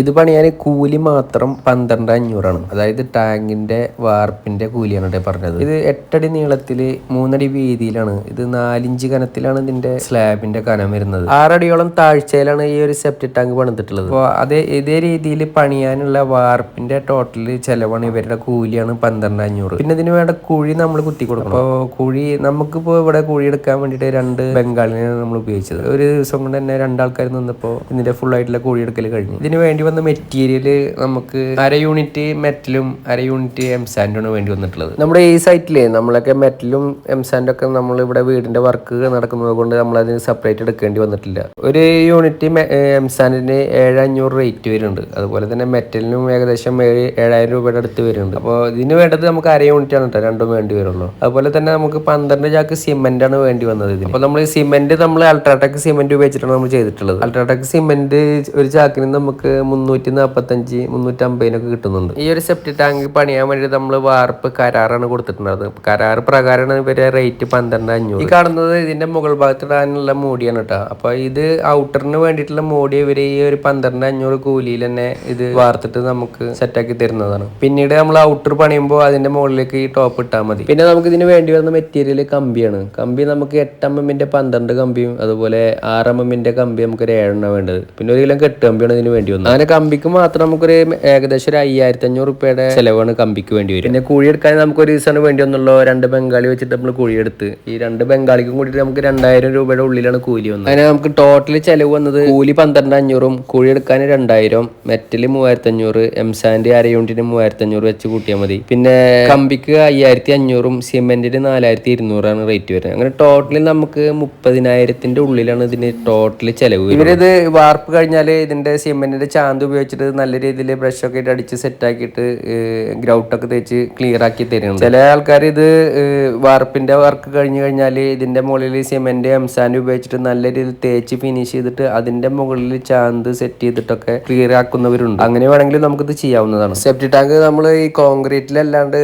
ഇത് പണിയാൻ കൂലി മാത്രം പന്ത്രണ്ട് അഞ്ഞൂറാണ്. അതായത് ടാങ്കിന്റെ വാർപ്പിന്റെ കൂലിയാണ് ഇവിടെ പറഞ്ഞത്. ഇത് എട്ടടി നീളത്തിൽ മൂന്നടി വീതിയിലാണ്. ഇത് നാലിഞ്ച് കനത്തിലാണ് ഇതിന്റെ സ്ലാബിന്റെ കനം വരുന്നത്. ആറടിയോളം താഴ്ചയിലാണ് ഈ ഒരു സെപ്റ്റി ടാങ്ക് പണിതിട്ടുള്ളത്. അപ്പോൾ അതേ ഇതേ രീതിയിൽ പണിയാനുള്ള വാർപ്പിന്റെ ടോട്ടൽ ചെലവാണ് ഇവരുടെ കൂലിയാണ് പന്ത്രണ്ട് അഞ്ഞൂറ്. പിന്നെ ഇതിന് വേണ്ട കുഴി നമ്മൾ കുത്തി കൊടുക്കും അപ്പോൾ കുഴി നമുക്കിപ്പോൾ ഇവിടെ കുഴി എടുക്കാൻ വേണ്ടിയിട്ട് രണ്ട് ബംഗാളിനെയാണ് നമ്മൾ ഉപയോഗിച്ചത്. ഒരു ദിവസം കൊണ്ട് തന്നെ രണ്ടാൾക്കാർ നിന്നപ്പോൾ ഇതിന്റെ ഫുൾ ആയിട്ടുള്ള കുഴി എടുക്കൽ കഴിഞ്ഞു. ഇതിന് വേണ്ടി വന്ന മെറ്റീരിയൽ നമുക്ക് അര യൂണിറ്റ് മെറ്റലും അര യൂണിറ്റ് എം സാൻഡാണ് വേണ്ടി വന്നിട്ടുള്ളത്. നമ്മുടെ ഈ സൈറ്റിൽ നമ്മളൊക്കെ മെറ്റലും എം സാൻഡൊക്കെ നമ്മൾ ഇവിടെ വീടിന്റെ വർക്ക് നടക്കുന്നത് കൊണ്ട് നമ്മൾ അതിന് സെപ്പറേറ്റ് എടുക്കേണ്ടി വന്നിട്ടില്ല. ഒരു യൂണിറ്റ് എംസാൻഡിന് ഏഴ് അഞ്ഞൂറ് റേറ്റ് വരുന്നുണ്ട്. അതുപോലെ തന്നെ മെറ്റലിനും ഏകദേശം ഏഴ് ഏഴായിരം രൂപയുടെ അടുത്ത് വരുന്നുണ്ട്. അപ്പോൾ ഇതിന് വേണ്ടത് നമുക്ക് അര യൂണിറ്റ് ആണ് കേട്ടോ രണ്ടും വേണ്ടി വരുള്ളൂ. അതുപോലെ തന്നെ നമുക്ക് പന്ത്രണ്ട് ചാക്ക് സിമെന്റ് ആണ് വേണ്ടി വന്നത് ഇതിന്. അപ്പോൾ നമ്മൾ സിമെന്റ് നമ്മൾ അൾട്രാടെക് സിമെന്റ് ഉപയോഗിച്ചിട്ടാണ് നമ്മൾ ചെയ്തിട്ടുള്ളത്. അൾട്രാടെക് സിമെന്റ് ഒരു ചാക്കിന് നമുക്ക് മുന്നൂറ്റി നാൽപ്പത്തഞ്ച് മുന്നൂറ്റമ്പതിനൊക്കെ കിട്ടുന്നുണ്ട്. ഈ ഒരു സെപ്റ്റി ടാങ്ക് പണിയാൻ വേണ്ടി നമ്മൾ വാർപ്പ് കരാറാണ് കൊടുത്തിട്ടുള്ളത് കരാർ പ്രകാരമാണ് ഇവരെ റേറ്റ് പന്ത്രണ്ട് അഞ്ഞൂറ്. ഈ കാണുന്നത് ഇതിന്റെ മുകൾ ഭാഗത്ത് ഇടാനുള്ള മോഡിയാണ് കേട്ടോ. അപ്പൊ ഇത് ഔട്ടറിന് വേണ്ടിയിട്ടുള്ള മോടി ഇവർ ഈ ഒരു പന്ത്രണ്ട് അഞ്ഞൂറ് കൂലിയിൽ തന്നെ ഇത് വാർത്തിട്ട് നമുക്ക് സെറ്റാക്കി തരുന്നതാണ്. പിന്നീട് നമ്മൾ ഔട്ടർ പണിയുമ്പോൾ അതിന്റെ മുകളിലേക്ക് ഈ ടോപ്പ് ഇട്ടാൽ മതി. പിന്നെ നമുക്ക് ഇതിന് വേണ്ടി വരുന്ന മെറ്റീരിയൽ കമ്പിയാണ്. കമ്പി നമുക്ക് എട്ട് എം എമ്മിന്റെ പന്ത്രണ്ട് കമ്പിയും അതുപോലെ ആറ് എം എമ്മിന്റെ കമ്പി നമുക്ക് ഒരു ഏഴെണ്ണം വേണ്ടത്. പിന്നെ ഒരു കിലോ കെട്ട് കമ്പിയാണ് ഇതിന് വേണ്ടി വന്നത്. അങ്ങനെ കമ്പിക്ക് മാത്രം നമുക്കൊരു ഏകദേശം ഒരു അയ്യായിരത്തി അഞ്ഞൂറ് റുപ്യയുടെ ചിലവാണ് കമ്പിക്ക് വേണ്ടി വരും പിന്നെ കുഴി എടുക്കാൻ നമുക്ക് ഒരു ദിവസമാണ് വേണ്ടി വന്നുള്ളൂ. രണ്ട് ബംഗാളി വെച്ചിട്ട് നമ്മൾ കുഴി എടുത്ത്. ഈ രണ്ട് ബംഗാളിക്കും കൂടിയിട്ട് നമുക്ക് രണ്ടായിരം രൂപയുടെ ഉള്ളിലാണ് കൂലി വന്നത്. അങ്ങനെ നമുക്ക് ടോട്ടൽ ചിലവ് വന്നത് കൂലി പന്ത്രണ്ട് അഞ്ഞൂറും കുഴി എടുക്കാൻ രണ്ടായിരം മെറ്റൽ മൂവായിരത്തി അഞ്ഞൂറ് എം സാൻഡ് അര യൂണിറ്റിന് മൂവായിരത്തി അഞ്ഞൂറ് വെച്ച് കൂട്ടിയാൽ മതി. പിന്നെ കമ്പിക്ക് അയ്യായിരത്തി അഞ്ഞൂറും സിമെന്റിന് നാലായിരത്തി ഇരുന്നൂറാണ് റേറ്റ് വരുന്നത്. അങ്ങനെ ടോട്ടലി നമുക്ക് മുപ്പതിനായിരത്തിന്റെ ഉള്ളിലാണ് ഇതിന് ടോട്ടൽ ചെലവ് ഇവരിത് വാർപ്പ് കഴിഞ്ഞാൽ ഇതിന്റെ സിമെന്റിന്റെ ചാന്ത് ഉപയോഗിച്ചിട്ട് നല്ല രീതിയിൽ ബ്രഷ് ഒക്കെ ഇട്ട് അടിച്ച് സെറ്റ് ആക്കിയിട്ട് ഗ്രൗട്ടൊക്കെ തേച്ച് ക്ലിയർ ആക്കി തരുന്നുണ്ട്. ചില ആൾക്കാർ ഇത് വാർപ്പിന്റെ വർക്ക് കഴിഞ്ഞു കഴിഞ്ഞാൽ ഇതിന്റെ മുകളിൽ സിമെന്റ് എംസാൻഡ് ഉപയോഗിച്ചിട്ട് നല്ല രീതിയിൽ തേച്ച് ഫിനിഷ് ചെയ്തിട്ട് അതിന്റെ മുകളിൽ ചാന്ത് സെറ്റ് ചെയ്തിട്ടൊക്കെ ക്ലിയർ ആക്കുന്നവരുണ്ട്. അങ്ങനെ വേണമെങ്കിൽ നമുക്കിത് ചെയ്യാവുന്നതാണ്. സെപ്റ്റി ടാങ്ക് നമ്മൾ ഈ കോൺക്രീറ്റിലല്ലാണ്ട്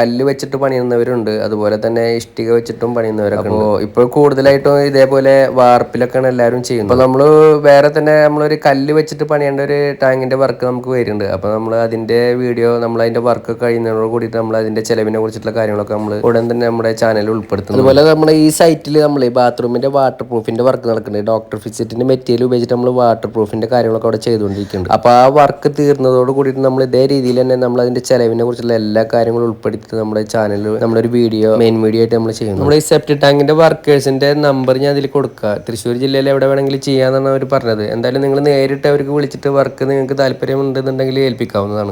കല്ല് വെച്ചിട്ട് പണിയുന്നവരുണ്ട്. അതുപോലെ തന്നെ ഇഷ്ടിക വെച്ചിട്ടും പണിയുന്നവരൊക്കെ അപ്പോൾ ഇപ്പോൾ കൂടുതലായിട്ടും ഇതേപോലെ വാർപ്പിലൊക്കെയാണ് എല്ലാവരും ചെയ്യുന്നത്. അപ്പോൾ നമ്മൾ വേറെ തന്നെ നമ്മളൊരു കല്ല് വെച്ചിട്ട് പണിയേണ്ട ഒരു ടാങ്കിന്റെ വർക്ക് നമുക്ക് വരുന്നുണ്ട്. അപ്പോൾ നമ്മൾ അതിന്റെ വീഡിയോ നമ്മൾ അതിന്റെ വർക്ക് കഴിയുന്നതോട് കൂടിയിട്ട് നമ്മൾ അതിന്റെ ചിലവിനെ കുറിച്ചിട്ടുള്ള കാര്യങ്ങളൊക്കെ നമ്മൾ ഉടൻ തന്നെ നമ്മുടെ ചാനലിൽ ഉൾപ്പെടുത്തും അതുപോലെ നമ്മൾ ഈ സൈറ്റിൽ നമ്മൾ ബാത്റൂമിന്റെ വാട്ടർ പ്രൂഫിന്റെ വർക്ക് നടക്കുന്നുണ്ട്. ഡോക്ടർ ഫിസിറ്റിന്റെ മെറ്റീരിയൽ ഉപയോഗിച്ചിട്ട് നമ്മൾ വാട്ടർ പ്രൂഫിന്റെ കാര്യങ്ങളൊക്കെ അവിടെ ചെയ്തുകൊണ്ടിരിക്കുന്നുണ്ട്. അപ്പോൾ ആ വർക്ക് തീർന്നതോട് കൂടിയിട്ട് നമ്മൾ ഇതേ രീതിയിൽ തന്നെ നമ്മൾ അതിന്റെ ചിലവിനെ കുറിച്ചുള്ള എല്ലാ കാര്യങ്ങളും ഉൾപ്പെടുത്തി നമ്മുടെ ചാനലിൽ നമ്മളൊരു വീഡിയോ മെയിൻ വീഡിയോ ആയിട്ട് നമ്മൾ ചെയ്യുന്നു. നമ്മുടെ ഈ സെപ്റ്റ് ടാങ്കിന്റെ വർക്കേഴ്സിന്റെ നമ്പർ ഞാൻ അതിൽ കൊടുക്കുക തൃശ്ശൂർ ജില്ലയിൽ എവിടെ വേണമെങ്കിലും ചെയ്യാന്നാണ് അവർ പറഞ്ഞത്. എന്തായാലും നിങ്ങൾ നേരിട്ട് അവർക്ക് വിളിച്ചിട്ട് വർക്ക് നിങ്ങൾക്ക് താല്പര്യമുണ്ടെന്നുണ്ടെങ്കിൽ ഏൽപ്പിക്കാവുന്നതാണ്.